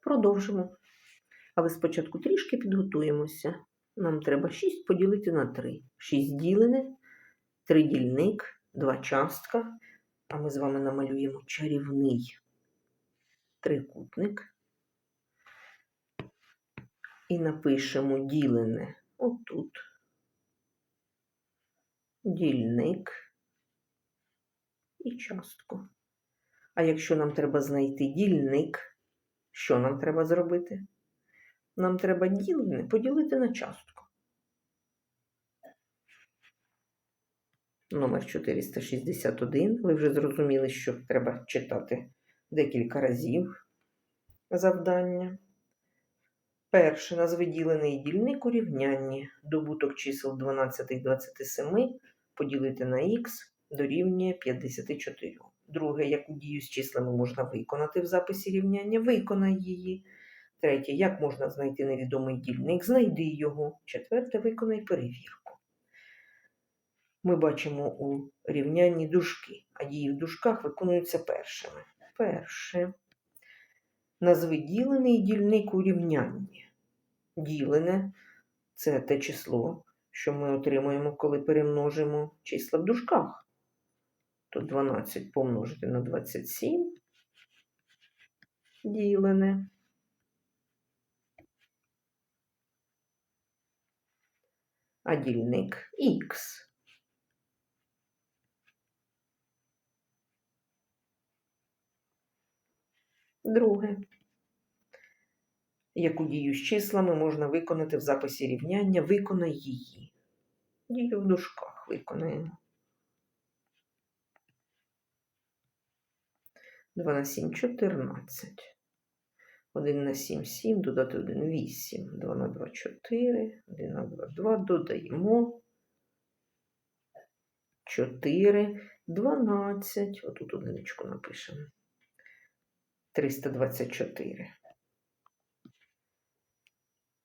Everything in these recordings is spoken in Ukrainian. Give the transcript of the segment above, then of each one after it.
Продовжимо. Але спочатку трішки підготуємося. Нам треба 6 поділити на 3. 6 ділене, 3 дільник, 2 частка. А ми з вами намалюємо чарівний трикутник. І напишемо ділене отут. Дільник і частку. А якщо нам треба знайти дільник, що нам треба зробити? Нам треба ділене поділити на частку. Номер 461. Ви вже зрозуміли, що треба читати декілька разів завдання. Перше. Назви ділений дільник у рівнянні. Добуток чисел 12 і 27 поділити на х дорівнює 54. Друге, яку дію з числами можна виконати в записі рівняння, виконай її. Третє, як можна знайти невідомий дільник, знайди його. Четверте, виконай перевірку. Ми бачимо у рівнянні дужки, а дії в дужках виконуються першими. Перше. Назви ділений дільник у рівнянні. Ділене це те число, що ми отримуємо, коли перемножимо числа в дужках. То 12 помножити на 27 ділене. А дільник х. Друге. Яку дію з числами можна виконати в записі рівняння? Виконай її. Дію в дужках виконаємо. 2 на 7 – 14. 1 на 7 – 7, додати 1 – 8. 2 на 2 – 4, 1 на 2 – 2, додаємо. 4, 12. Отут одиничку напишемо. 324.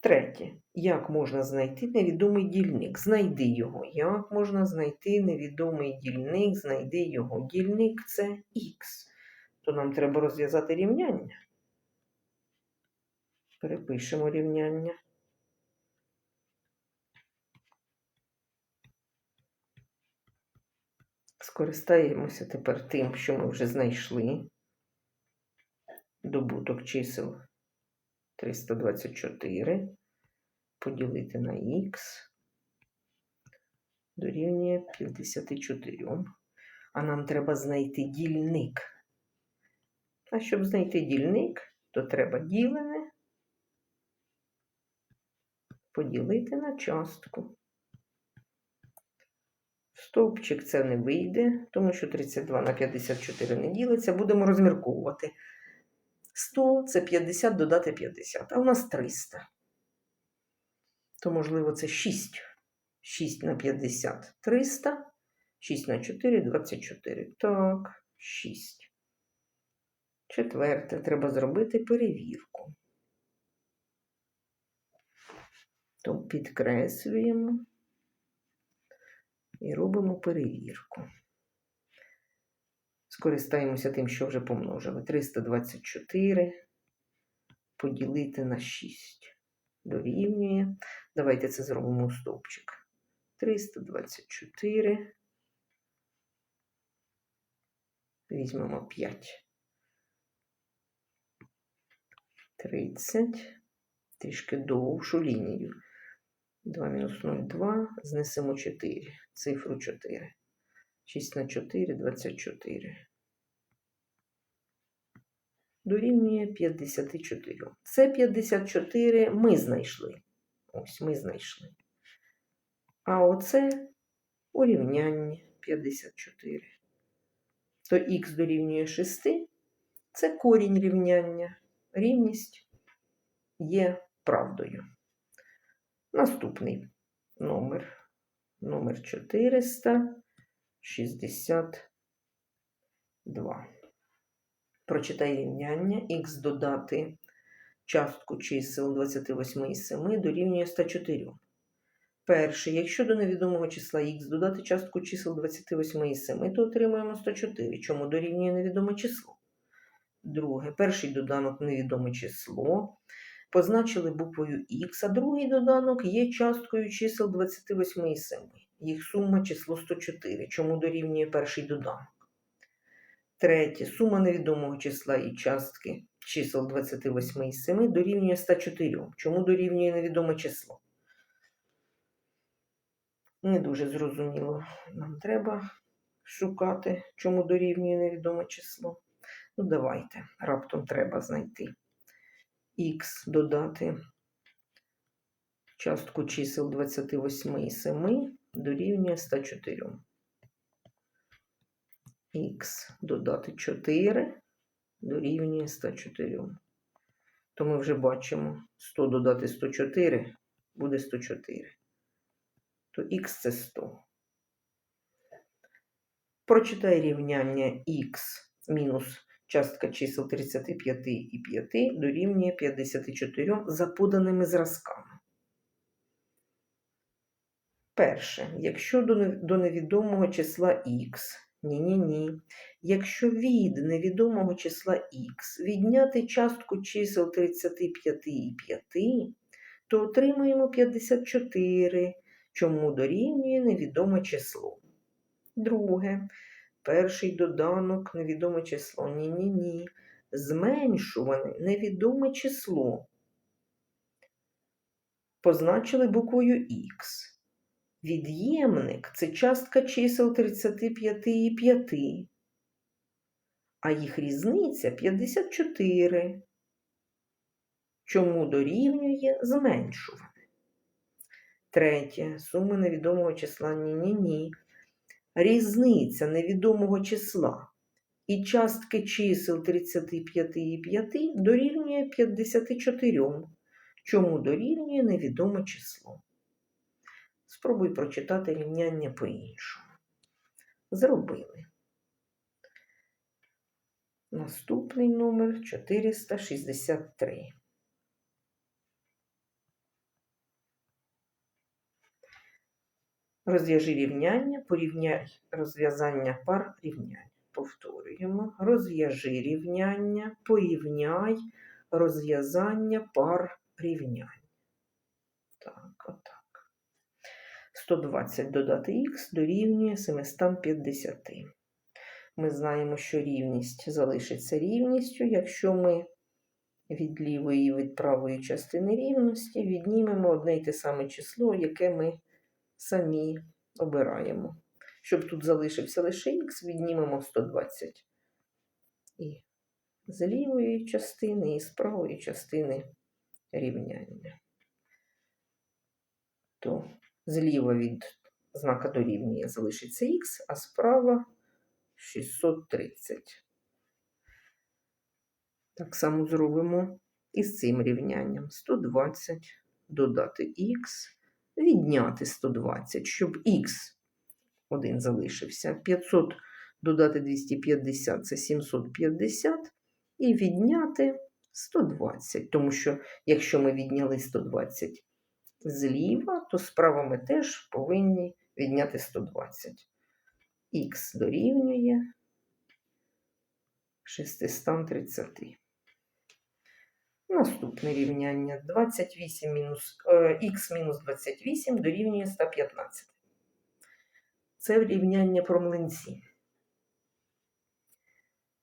Третє. Як можна знайти невідомий дільник? Знайди його. Як можна знайти невідомий дільник? Знайди його. Дільник це х. То нам треба розв'язати рівняння. Перепишемо рівняння. Скористаємося тепер тим, що ми вже знайшли. Добуток чисел 324 поділити на х дорівнює 54. А нам треба знайти дільник. А щоб знайти дільник, то треба ділене поділити на частку. Стовпчик це не вийде, тому що 32 на 54 не ділиться. Будемо розмірковувати. 100 це 50 додати 50, а у нас 300. То, можливо, це 6. 6 на 50 300, 6 на 4 24. Так, 6. Четверте, треба зробити перевірку. То підкреслюємо і робимо перевірку. Скористаємося тим, що вже помножили. 324 поділити на 6. Дорівнює. Давайте це зробимо у стовпчик. 324. Візьмемо 5. 30. Трішки довшу лінію. 2 мінус 0, 2. Знесемо 4. Цифру 4. 6 на 4 – 24. Дорівнює 54. Це 54 ми знайшли. Ось ми знайшли. А оце у рівнянні 54. То х дорівнює 6. Це корінь рівняння. Рівність є правдою. Наступний номер. Номер 400. 62. Прочитай рівняння х додати частку чисел 28 і 7 дорівнює 104. Перше, якщо до невідомого числа х додати частку чисел 28 і 7, то отримаємо 104, чому дорівнює невідоме число. Друге. Перший доданок невідоме число. Позначили буквою Х, а другий доданок є часткою чисел 28 і 7. Їх сума число 104, чому дорівнює перший доданок. Третє. Сума невідомого числа і частки чисел 28 і 7 дорівнює 104. Чому дорівнює невідоме число? Не дуже зрозуміло. Нам треба шукати, чому дорівнює невідоме число. Ну, давайте, раптом треба знайти. Х додати частку чисел 28 і 7 дорівнює 104. Х додати 4 дорівнює 104. То ми вже бачимо 100 додати 104 буде 104. То х це 100. Прочитай рівняння х мінус частка чисел 35 і 5 дорівнює 54 за поданими зразками. Перше, якщо до невідомого числа х, ні-ні-ні, якщо від невідомого числа х відняти частку чисел 35 і 5, то отримаємо 54, чому дорівнює невідоме число. Друге, перший доданок невідоме число. Ні-ні-ні. Зменшуване невідоме число. Позначили буквою Х. Від'ємник це частка чисел 35 і 5, а їх різниця 54. Чому дорівнює зменшуване? Третє. Суми невідомого числа ні-ні-ні. Різниця невідомого числа і частки чисел 35 і 5 дорівнює 54. Чому дорівнює невідоме число? Спробуй прочитати рівняння по-іншому. Зробили. Наступний номер 463. Розв'яжи рівняння, порівняй розв'язання пар рівнянь. Повторюємо. Розв'яжи рівняння, порівняй розв'язання пар рівнянь. Так, отак. 120 додати х дорівнює 750. Ми знаємо, що рівність залишиться рівністю, якщо ми від лівої і від правої частини рівності віднімемо одне й те саме число, яке ми самі обираємо. Щоб тут залишився лише х, віднімемо 120 і з лівої частини, і з правої частини рівняння. То зліва від знака дорівнює залишиться х, а справа 630. Так само зробимо і з цим рівнянням. 120 додати х, відняти 120, щоб х один залишився. 500 додати 250 це 750, і відняти 120. Тому що, якщо ми відняли 120 зліва, то справа ми теж повинні відняти 120. Х дорівнює 630. Наступне рівняння 28 мінус, е, х мінус 28 дорівнює 115. Це рівняння про млинці.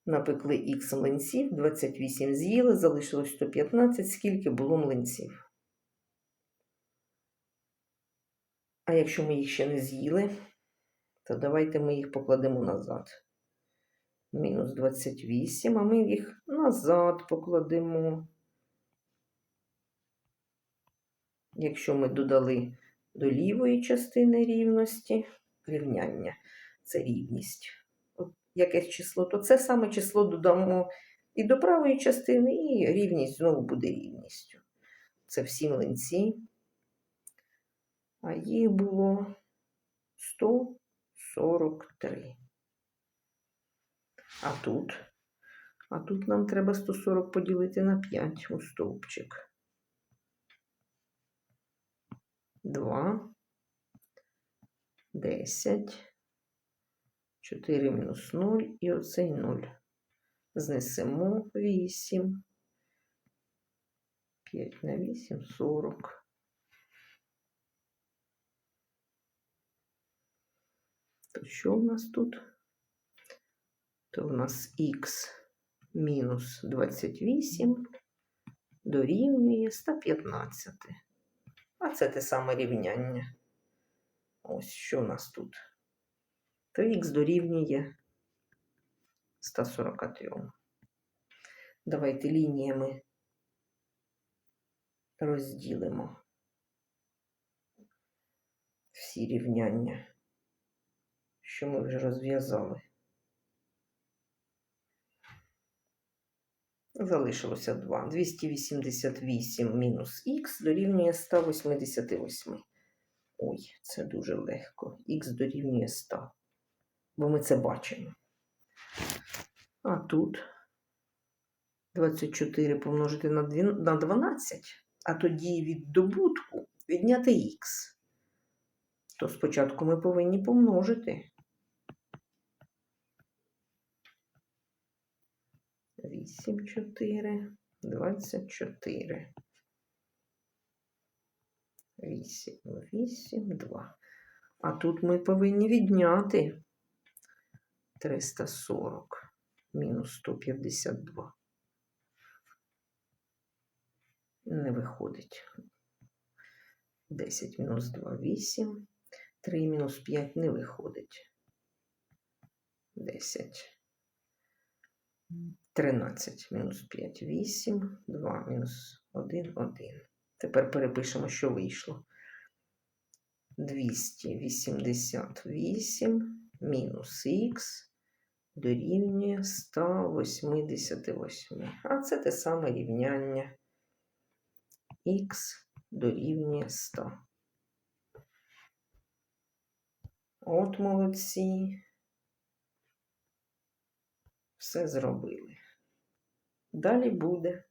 Напекли х млинців, 28 з'їли, залишилось 115, скільки було млинців. А якщо ми їх ще не з'їли, то давайте ми їх покладемо назад. Мінус 28, а ми їх назад покладемо. Якщо ми додали до лівої частини рівності, рівняння це рівність. От якесь число, то це саме число додамо і до правої частини, і рівність знову буде рівністю. Це всі млинці. А їх було 143. А тут? А тут нам треба 140 поділити на 5 у стовпчик. 2, 10, 4 мінус 0 і оцей 0. Знесемо 8. 5 на 8 40. То що у нас тут? То у нас х мінус 28 дорівнює 115. А це те саме рівняння. Ось що у нас тут. То х дорівнює 143. Давайте лініями розділимо всі рівняння, що ми вже розв'язали. Залишилося 2. 288 мінус х дорівнює 188. Ой, це дуже легко. Х дорівнює 100. Бо ми це бачимо. А тут 24 помножити на 12, а тоді від добутку відняти х. То спочатку ми повинні помножити. 8, 4, 24. 8, 8, 2. А тут ми повинні відняти 340 мінус 152. Не виходить. 10 мінус 2 8. 3 мінус 5 не виходить. 10. 13 мінус 5 8. 2 мінус 1 1. Тепер перепишемо, що вийшло. 288 мінус х дорівнює 188. А це те саме рівняння х дорівнює 100. От молодці. Все зробили. Далі буде.